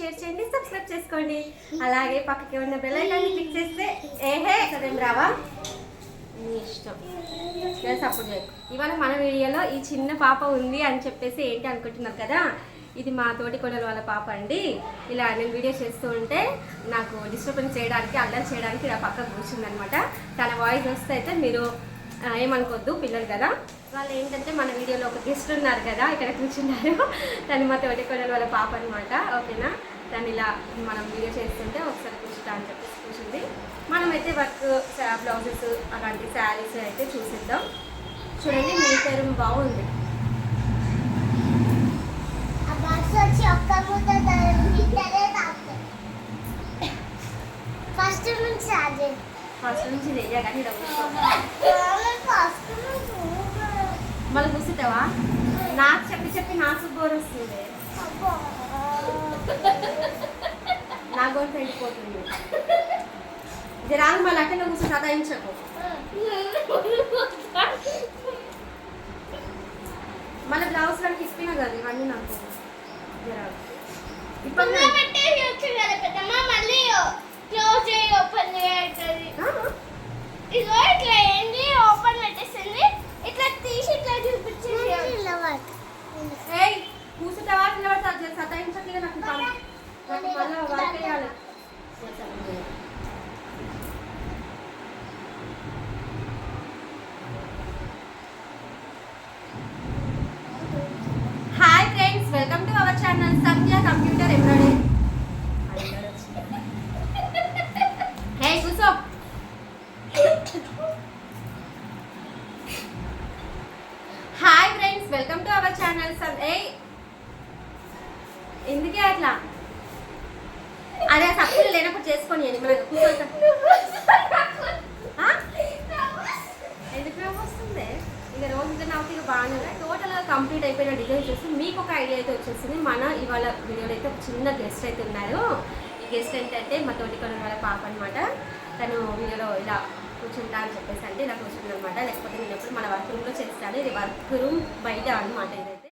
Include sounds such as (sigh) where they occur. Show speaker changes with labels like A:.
A: Share చేయండి subscribe చేసుకోండి. అలాగే పక్కకి ఉన్న బెల్ ఐకాన్ని క్లిక్ చేస్తే ఏహే సరే రావా? నీ ఇష్టం. సపోర్ట్ చేయకు ఇవాళ మన వీడియోలో ఈ చిన్న పాప ఉంది అని చెప్పేసి ఏంటి అనుకుంటున్నారు కదా? ఇది మా తోటి కొడలు వాళ్ళ పాప అండి. ఇలా నేను వీడియో చేస్తూ ఉంటే నాకు డిస్టర్బెన్స్ చేయడానికి అల్లరి చేయడానికి నా పక్క కూర్చుందనమాట తన వాయిస్ వస్తే అయితే మీరు ఏమనుకోవద్దు పిల్లలు కదా. వాళ్ళు ఏంటంటే మన వీడియోలో ఒక గెస్ట్ ఉన్నారు కదా ఇక్కడ కూర్చున్నారు. తను మా తోటి కొడలు వాళ్ళ పాప అనమాట ఓకేనా? తను ఇలా మనం వీడియో చేస్తుంటే ఒకసారి కూర్చుంటా అని చెప్పేసి కూర్చుంది. మనమైతే వర్క్ బ్లౌజెస్ అలాంటి శారీస్ అయితే చూసిద్దాం. చూడండి మీ పేరు బాగుంది.
B: ఫస్ట్ నుంచి
A: ఫస్ట్ నుంచి కానీ
B: నుంచి (laughs)
A: మళ్ళీ కూర్చుంటావా? నాకు చెప్పి చెప్పి నాకు బోర్ వస్తుంది. నా గొంతు ఎండిపోతుంది ఇది రాను మళ్ళీ అక్కడ కూర్చొని సదాయించకు మళ్ళీ బ్లౌజ్ లాంటి ఇస్తున్నా కదా ఇవన్నీ నాకు. ఇప్పుడు
B: మళ్ళీ క్లోజ్ చేయి ఓపెన్ చేయాలి
A: ఆ?
B: ఇదిగో ఇట్లా ఏంటి ఓపెన్ పెట్టేసింది ఇట్లా తీసి ఇట్లా చూపించేసి
A: ఏయ్ కూర్చుంటావా నిలబడతా జర సతాయించట్లేదు నాకు పని. నాకు మళ్ళీ వర్క్ చేయాలి hi friends welcome to our channel Sandhya computer embroidery hey కూసో hi friends welcome to our channel some ఏ ఎందుకే అట్లా అదే తప్పులు లేనప్పుడు చేసుకొని మనకు కూర్చోక కంప్లీట్ అయిపోయిన డిజైన్ చూసి మీకు ఒక ఐడియా అయితే వచ్చేసింది. మన ఇవాళ వీడియోలో అయితే ఒక చిన్న గెస్ట్ అయితే ఉన్నారు. ఈ గెస్ట్ ఏంటంటే మా తోటి కొన్ని వాళ్ళ పాప అనమాట తను వీడియోలో ఇలా కూర్చుంటా అని చెప్పేసి అంటే ఇలా కూర్చుంది అనమాట లేకపోతే నేను ఎప్పుడు మన వర్క్ రూమ్లో చేస్తాను. ఇది వర్క్ రూమ్ బయట అనమాట ఇదైతే.